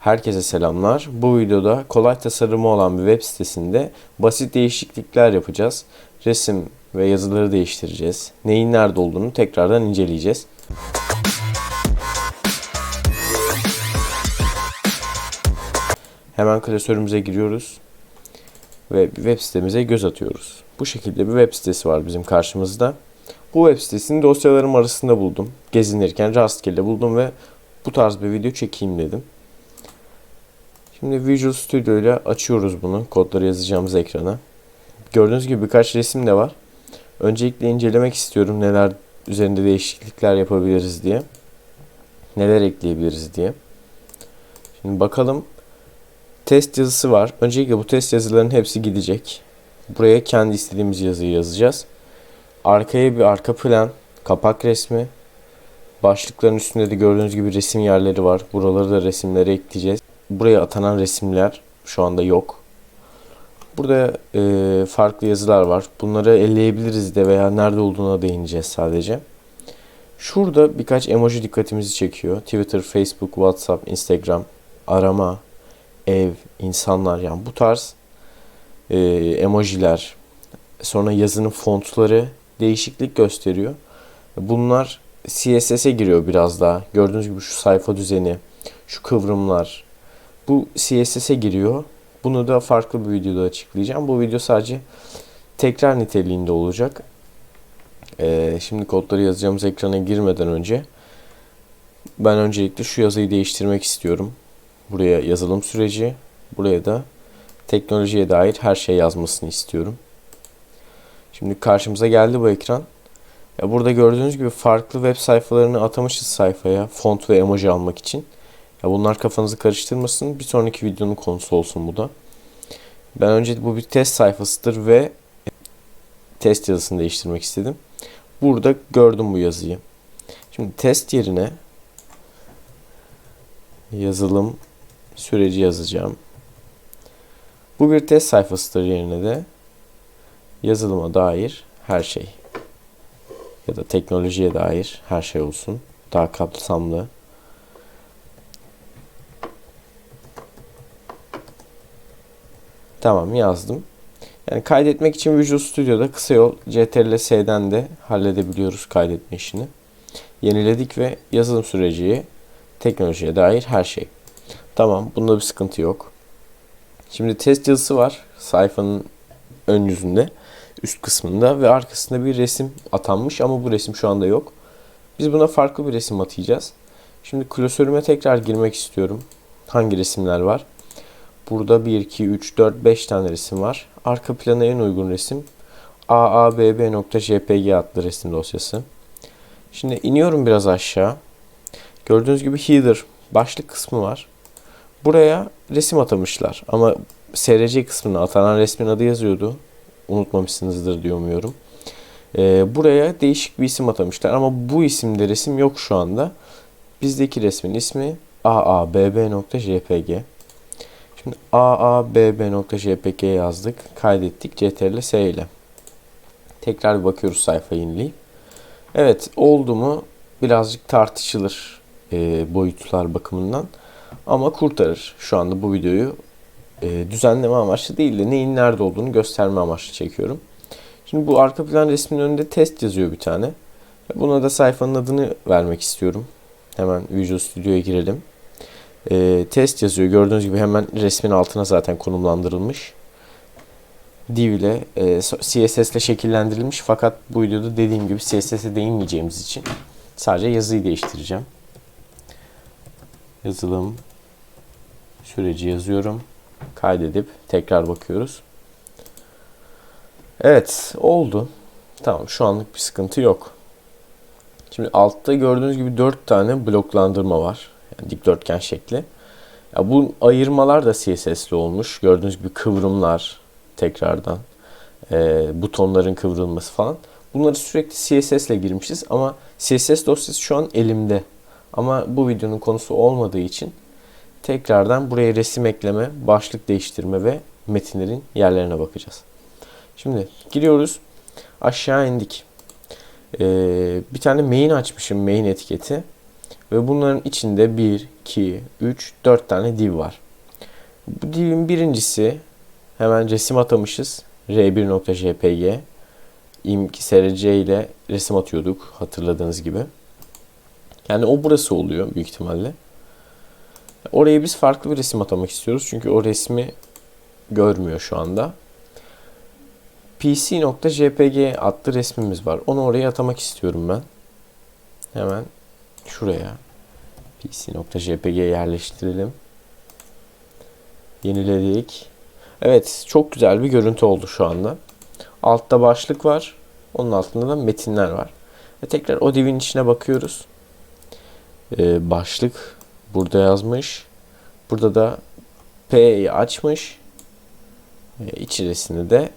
Herkese selamlar. Bu videoda kolay tasarımı olan bir web sitesinde basit değişiklikler yapacağız. Resim ve yazıları değiştireceğiz. Neyin nerede olduğunu tekrardan inceleyeceğiz. Hemen klasörümüze giriyoruz ve web sitemize göz atıyoruz. Bu şekilde bir web sitesi var bizim karşımızda. Bu web sitesini dosyalarım arasında buldum. Gezinirken rastgele buldum ve bu tarz bir video çekeyim dedim. Şimdi Visual Studio ile açıyoruz bunu. Kodları yazacağımız ekrana. Gördüğünüz gibi birkaç resim de var. Öncelikle incelemek istiyorum neler üzerinde değişiklikler yapabiliriz diye. Neler ekleyebiliriz diye. Şimdi bakalım. Test yazısı var. Öncelikle bu test yazılarının hepsi gidecek. Buraya kendi istediğimiz yazıyı yazacağız. Arkaya bir arka plan, kapak resmi. Başlıkların üstünde de gördüğünüz gibi resim yerleri var. Buraları da resimlere ekleyeceğiz. Buraya atanan resimler şu anda yok. Burada e, farklı yazılar var. Bunları elleyebiliriz de veya nerede olduğuna değineceğiz sadece. Şurada birkaç emoji dikkatimizi çekiyor. Twitter, Facebook, WhatsApp, Instagram, arama, ev, insanlar yani bu tarz e, emojiler, sonra yazının fontları değişiklik gösteriyor. Bunlar CSS'e giriyor biraz daha. Gördüğünüz gibi şu sayfa düzeni, şu kıvrımlar, bu CSS'e giriyor. Bunu da farklı bir videoda açıklayacağım. Bu video sadece tekrar niteliğinde olacak. Ee, şimdi kodları yazacağımız ekrana girmeden önce ben öncelikle şu yazıyı değiştirmek istiyorum. Buraya yazılım süreci, buraya da teknolojiye dair her şey yazmasını istiyorum. Şimdi karşımıza geldi bu ekran. Ya burada gördüğünüz gibi farklı web sayfalarını atamışız sayfaya font ve emoji almak için. Ya bunlar kafanızı karıştırmasın. Bir sonraki videonun konusu olsun bu da. Ben önce bu bir test sayfasıdır ve test yazısını değiştirmek istedim. Burada gördüm bu yazıyı. Şimdi test yerine yazılım süreci yazacağım. Bu bir test sayfasıdır yerine de yazılıma dair her şey ya da teknolojiye dair her şey olsun. Daha kapsamlı. Tamam yazdım. Yani kaydetmek için Visual Studio'da kısa yol CTRL-S'den de halledebiliyoruz kaydetme işini. Yeniledik ve yazılım süreci, teknolojiye dair her şey. Tamam bunda bir sıkıntı yok. Şimdi test yazısı var sayfanın ön yüzünde, üst kısmında ve arkasında bir resim atanmış ama bu resim şu anda yok. Biz buna farklı bir resim atayacağız. Şimdi klasörüme tekrar girmek istiyorum. Hangi resimler var? Burada 1, 2, 3, 4, 5 tane resim var. Arka plana en uygun resim aabb.jpg adlı resim dosyası. Şimdi iniyorum biraz aşağı. Gördüğünüz gibi header başlık kısmı var. Buraya resim atamışlar ama SRC kısmına atanan resmin adı yazıyordu. Unutmamışsınızdır diye umuyorum. Ee, buraya değişik bir isim atamışlar ama bu isimde resim yok şu anda. Bizdeki resmin ismi aabb.jpg. Şimdi aabb.jpg yazdık. Kaydettik. CTRL S ile. Tekrar bakıyoruz sayfayı yenileyip. Evet oldu mu birazcık tartışılır e, boyutlar bakımından. Ama kurtarır. Şu anda bu videoyu e, düzenleme amaçlı değil de neyin nerede olduğunu gösterme amaçlı çekiyorum. Şimdi bu arka plan resminin önünde test yazıyor bir tane. Buna da sayfanın adını vermek istiyorum. Hemen Visual Studio'ya girelim. E, test yazıyor. Gördüğünüz gibi hemen resmin altına zaten konumlandırılmış. Div ile e, CSS ile şekillendirilmiş. Fakat bu videoda dediğim gibi CSS'e değinmeyeceğimiz için sadece yazıyı değiştireceğim. Yazılım süreci yazıyorum. Kaydedip tekrar bakıyoruz. Evet oldu. Tamam şu anlık bir sıkıntı yok. Şimdi altta gördüğünüz gibi 4 tane bloklandırma var. Yani dikdörtgen şekli. Ya bu ayırmalar da CSS'li olmuş. Gördüğünüz gibi kıvrımlar tekrardan. E, butonların kıvrılması falan. Bunları sürekli CSS ile girmişiz ama CSS dosyası şu an elimde. Ama bu videonun konusu olmadığı için tekrardan buraya resim ekleme, başlık değiştirme ve metinlerin yerlerine bakacağız. Şimdi giriyoruz. Aşağı indik. Ee, bir tane main açmışım main etiketi. Ve bunların içinde 1, 2, 3, 4 tane div var. Bu divin birincisi hemen resim atamışız. R1.jpg imk.src ile resim atıyorduk hatırladığınız gibi. Yani o burası oluyor büyük ihtimalle. Oraya biz farklı bir resim atamak istiyoruz. Çünkü o resmi görmüyor şu anda. pc.jpg adlı resmimiz var. Onu oraya atamak istiyorum ben. Hemen şuraya pc.jpg yerleştirelim. Yeniledik. Evet, çok güzel bir görüntü oldu şu anda. Altta başlık var. Onun altında da metinler var. Ve tekrar o divin içine bakıyoruz. Ee, başlık burada yazmış. Burada da P'yi açmış. Ee, içerisinde de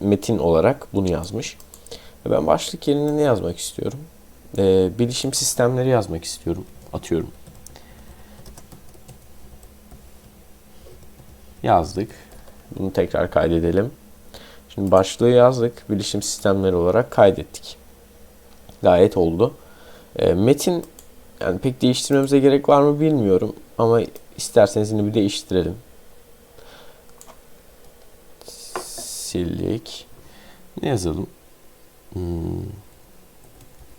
metin olarak bunu yazmış. Ben başlık yerine ne yazmak istiyorum? Ee, bilişim sistemleri yazmak istiyorum. Atıyorum. Yazdık. Bunu tekrar kaydedelim. Şimdi başlığı yazdık. Bilişim sistemleri olarak kaydettik. Gayet oldu. E, metin yani pek değiştirmemize gerek var mı bilmiyorum. Ama isterseniz yine bir değiştirelim. Sildik. Ne yazalım? Hmm.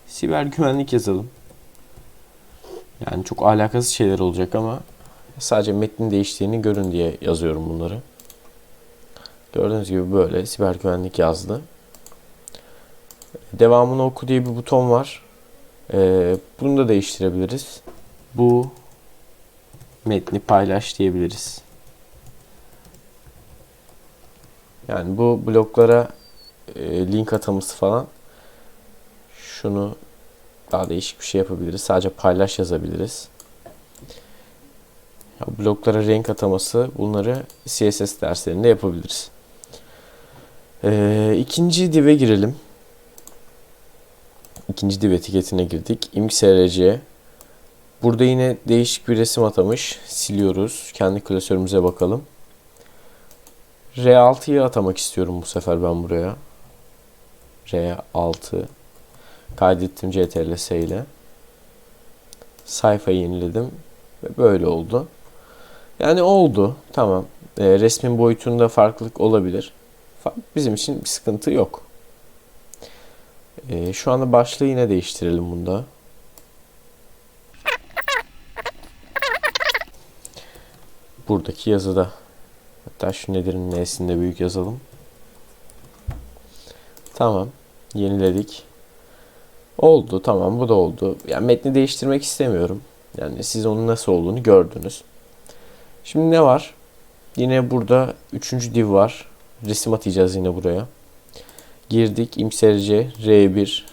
Siber güvenlik yazalım. Yani çok alakasız şeyler olacak ama sadece metnin değiştiğini görün diye yazıyorum bunları. Gördüğünüz gibi böyle siber güvenlik yazdı. Devamını oku diye bir buton var. Ee, bunu da değiştirebiliriz. Bu metni paylaş diyebiliriz. Yani bu bloklara e, link ataması falan şunu daha değişik bir şey yapabiliriz. Sadece paylaş yazabiliriz. Ya, bloklara renk ataması bunları CSS derslerinde yapabiliriz. Ee, ikinci div'e girelim. İkinci div etiketine girdik. img.src Burada yine değişik bir resim atamış. Siliyoruz. Kendi klasörümüze bakalım. R6'yı atamak istiyorum bu sefer ben buraya. R6 kaydettim CTRL ile. Sayfayı yeniledim ve böyle oldu. Yani oldu. Tamam. E, resmin boyutunda farklılık olabilir. Bizim için bir sıkıntı yok. E, şu anda başlığı yine değiştirelim bunda. Buradaki yazıda. Hatta şu nedir'in n'sinde büyük yazalım. Tamam. Yeniledik. Oldu. Tamam bu da oldu. Yani metni değiştirmek istemiyorum. Yani siz onun nasıl olduğunu gördünüz. Şimdi ne var? Yine burada üçüncü div var. Resim atacağız yine buraya. Girdik. imserce R1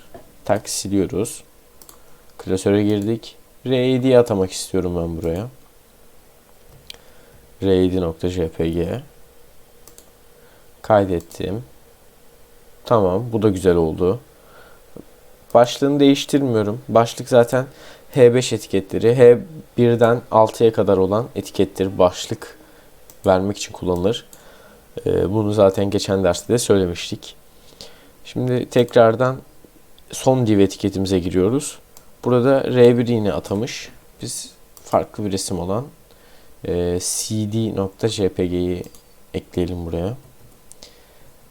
tak siliyoruz. Klasöre girdik. R7'yi atamak istiyorum ben buraya. R7.jpg kaydettim. Tamam. Bu da güzel oldu. Başlığını değiştirmiyorum. Başlık zaten H5 etiketleri. H1'den 6'ya kadar olan etikettir. Başlık vermek için kullanılır. Ee, bunu zaten geçen derste de söylemiştik. Şimdi tekrardan son div etiketimize giriyoruz. Burada R1 yine atamış. Biz farklı bir resim olan e, cd.jpg'yi ekleyelim buraya.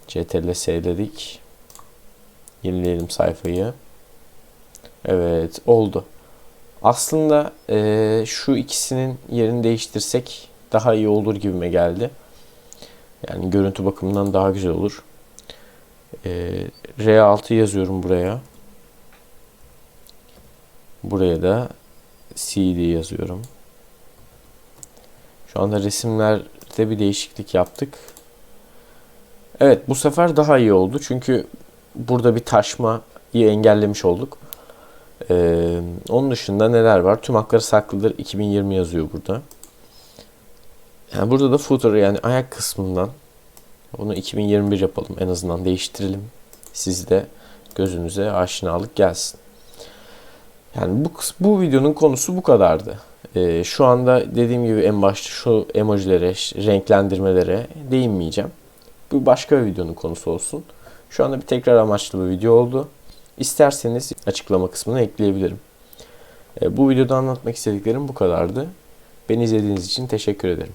ctrl S dedik. Yenileyelim sayfayı. Evet oldu. Aslında e, şu ikisinin yerini değiştirsek daha iyi olur gibime geldi. Yani görüntü bakımından daha güzel olur. E, R6 yazıyorum buraya. Buraya da CD yazıyorum. Şu anda resimlerde bir değişiklik yaptık. Evet bu sefer daha iyi oldu. Çünkü burada bir taşmayı engellemiş olduk. Ee, onun dışında neler var? Tüm hakları saklıdır 2020 yazıyor burada. Yani burada da footer yani ayak kısmından onu 2021 yapalım en azından değiştirelim. Siz de gözünüze aşinalık gelsin. Yani bu bu videonun konusu bu kadardı. Ee, şu anda dediğim gibi en başta şu emojilere, renklendirmelere değinmeyeceğim. Bu başka bir videonun konusu olsun. Şu anda bir tekrar amaçlı bir video oldu. İsterseniz açıklama kısmına ekleyebilirim. E, bu videoda anlatmak istediklerim bu kadardı. Beni izlediğiniz için teşekkür ederim.